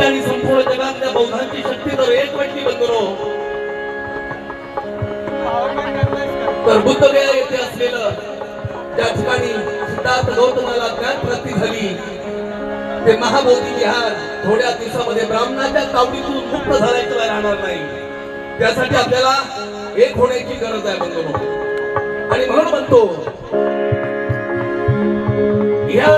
आमची आणि संपूर्ण जगातल्या बौद्धांची शक्ती तर एक वाटली बंधुरो तर बुद्धगया येथे असलेलं त्या ठिकाणी सिद्धार्थ गौतमाला ज्ञान प्राप्ती झाली? ते महाबोधी विहार थोड्या दिवसामध्ये ब्राह्मणाच्या तावडीतून मुक्त झाल्याशिवाय राहणार नाही. त्यासाठी आपल्याला एक होण्याची गरज आहे बंधू आणि म्हणून म्हणतो या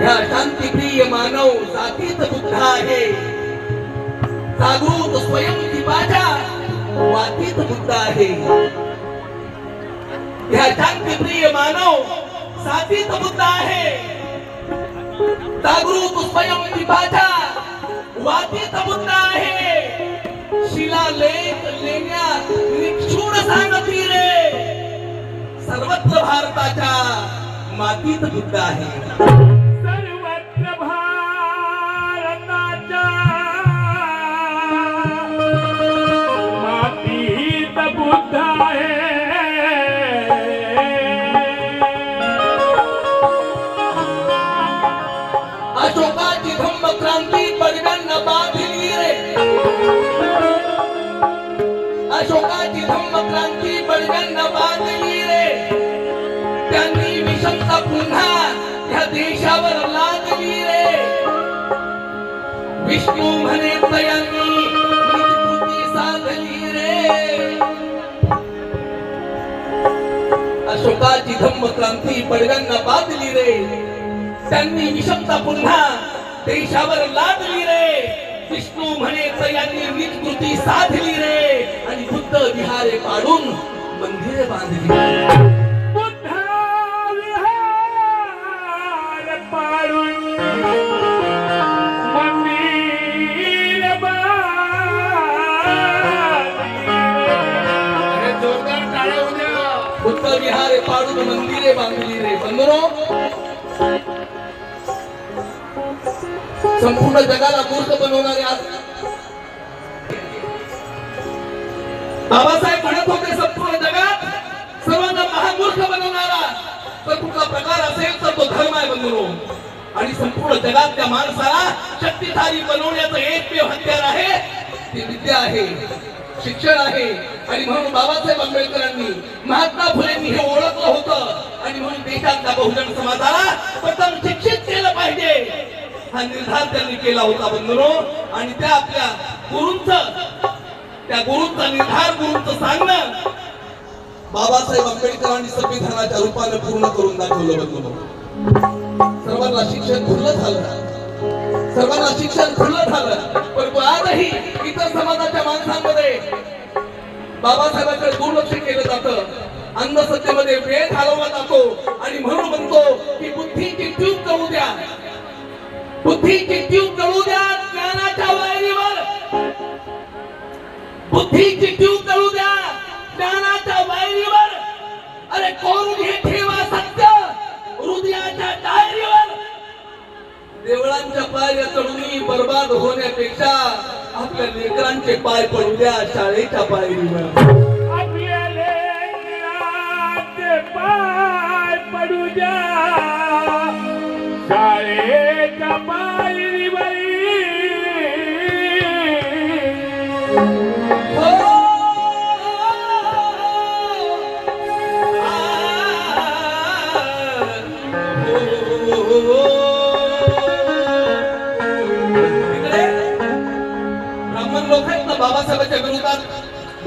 ह्या शांतीप्रिय मानव जातीत बुद्ध आहे. जागृत स्वयं दीपाच्या वातीत बुद्ध आहे. ह्या शांतीप्रिय मानव साथीत बुद्ध आहे. जागृत स्वयं दीपाच्या वातीत बुद्ध आहे. शिलालेख लेण्यात निक्षूळ सांगती रे. सर्वत्र भारताच्या मातीत बुद्ध आहे. ह्या देशावर रे विष्णू म्हणे तयांनी मजबूती साधली रे. अशोकाची धम्म क्रांती पडव्यांना बांधली रे. त्यांनी विषमता पुन्हा देशावर लादली रे. विष्णू म्हणे यांनी विकृती साधली रे. आणि बुद्ध विहारे पाडून मंदिरे बांधली. विहारे पाडून मंदिरे बांधली रे बंधनो. संपूर्ण जगाला मूर्त बनवणारे आज बाबासाहेब म्हणत होते संपूर्ण जगात सर्वांना महामूर्ख बनवणारा तर कुठला प्रकार असेल तर तो धर्म आहे बंधनो. आणि संपूर्ण जगात त्या माणसाला शक्तिशाली बनवण्याचं एकमेव हत्यार आहे. ती विद्या आहे शिक्षण आहे आणि म्हणून बाबासाहेब आंबेडकरांनी महात्मा फुलेंनी हे ओळखलं होतं. आणि म्हणून देशातल्या बहुजन समाजाला प्रथम शिक्षित केलं पाहिजे. हा निर्धार त्यांनी केला होता बंधनो. आणि त्या आपल्या गुरूंच त्या गुरूंचा निर्धार गुरूंचं सांगणं बाबासाहेब आंबेडकरांनी संविधानाच्या रूपाने पूर्ण करून दाखवलं बंधू सर्वांना शिक्षण खुलं झालं. सर्वांना शिक्षण खुलं झालं. परंतु आजही इतर समाजाच्या माणसांमध्ये बाबासाहेबांकडे दुर्लक्ष केलं जातं. अंधश्रद्धेमध्ये वेळ घालवला जातो. आणि म्हणून म्हणतो की बुद्धीची ट्यूब करू द्या. बुद्धीची ट्यूब करू द्या ज्ञानाच्या वाहिनीवर. बुद्धीची ट्यूब करू द्या ज्ञानाच्या वाहिनीवर. अरे कोण हे ठेवा सत्य? हृदयाच्या डायरीवर. देवळांच्या पायऱ्या चढून बर्बाद होण्यापेक्षा आपल्या लेकरांचे पाय पडू शाळेच्या पायरीवर.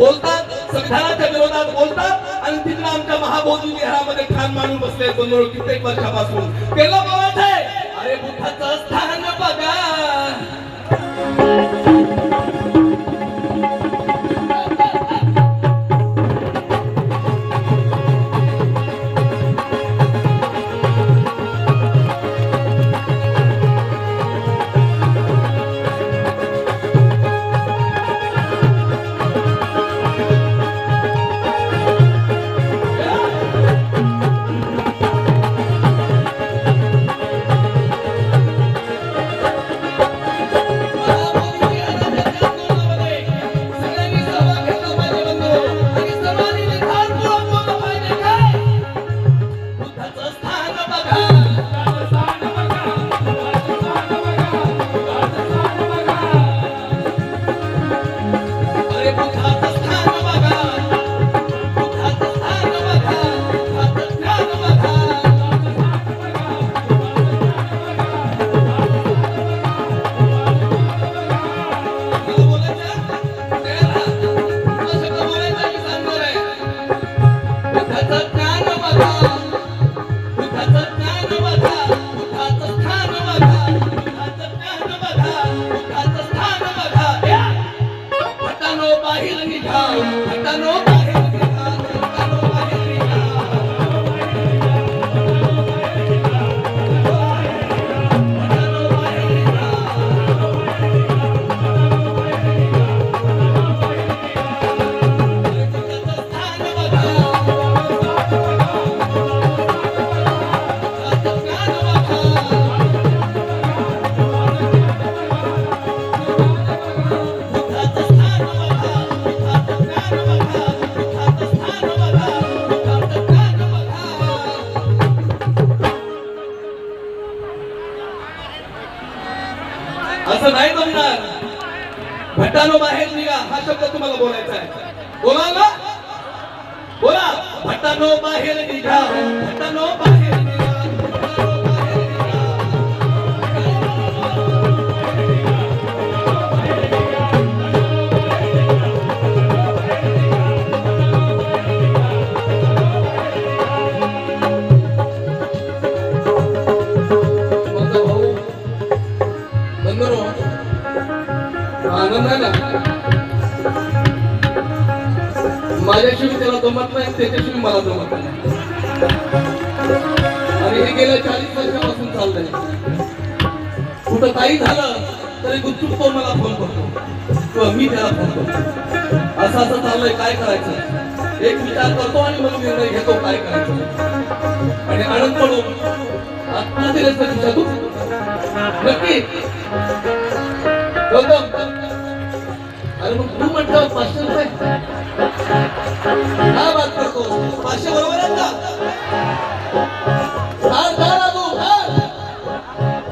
बोलतात संविधानाच्या विरोधात बोलतात आणि तिकडे आमच्या महाबोधी विहारामध्ये ठाण मांडून बसले दोन कित्येक वर्षापासून. त्याला बोलायचंय अरे बुद्धाचं स्थान बघा. असं नाही जमणार भट्टानो बाहेर निघा हा शब्द तुम्हाला बोलायचा आहे. बोला ना? बोला. भट्टानो बाहेर निघा. भट्टानो बाहेर जमत नाही त्याच्याशिवाय मला जमत नाही. आणि हे गेल्या चाळीस वर्षापासून चाललंय कुठं काही झालं तरी गुपचूप तो मला फोन करतो. किंवा मी त्याला फोन करतो. असं असं चाललंय काय करायचं? एक विचार करतो आणि मग निर्णय घेतो काय करायचं. आणि आनंद पडून आत्मा दिलेस नक्की. गौतम अरे मग तू म्हटलं पाचशे रुपये. बात करतो पाचशे बरोबर आहेत का? धार, धार लागू, धार.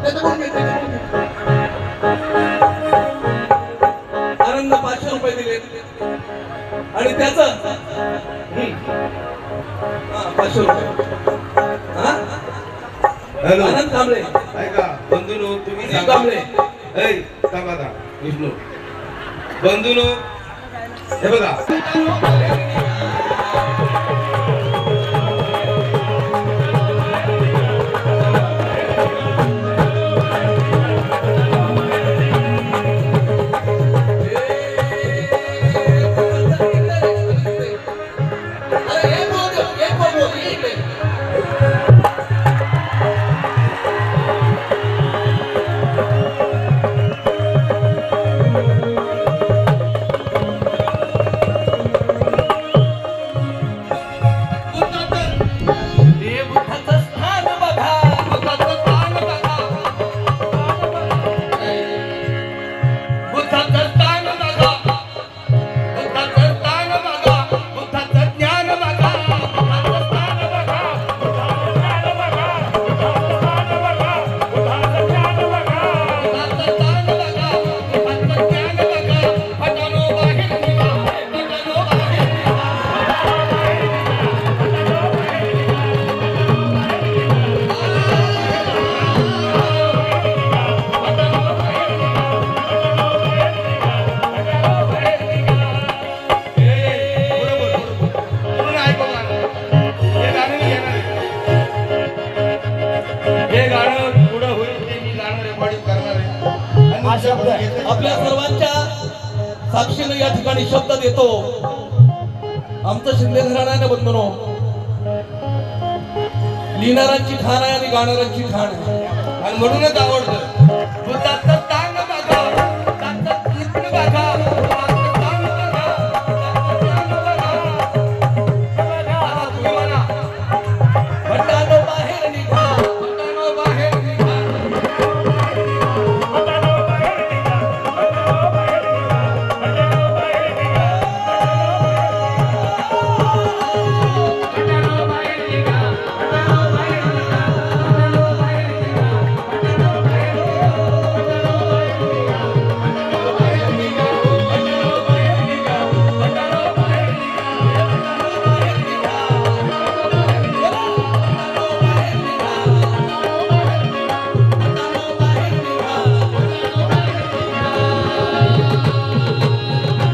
त्याच्याकडून घे, त्याच्याकडून घे. आनंद पाचशे रुपये दिले. आणि त्याच? पाचशे रुपये. हा? हॅलो. आनंद कांबळे. ऐका बंधूनो तुम्ही कांबळे. ऐ थांबा. विष्णू बंधूनो हे बघा. साक्षीने या ठिकाणी शब्द देतो. आमचं शिंदे घराण्याने बंधनो लिहिणाऱ्यांची ठाण आहे आणि गाणाऱ्यांची खाण आहे. आणि म्हणूनच आवडतं.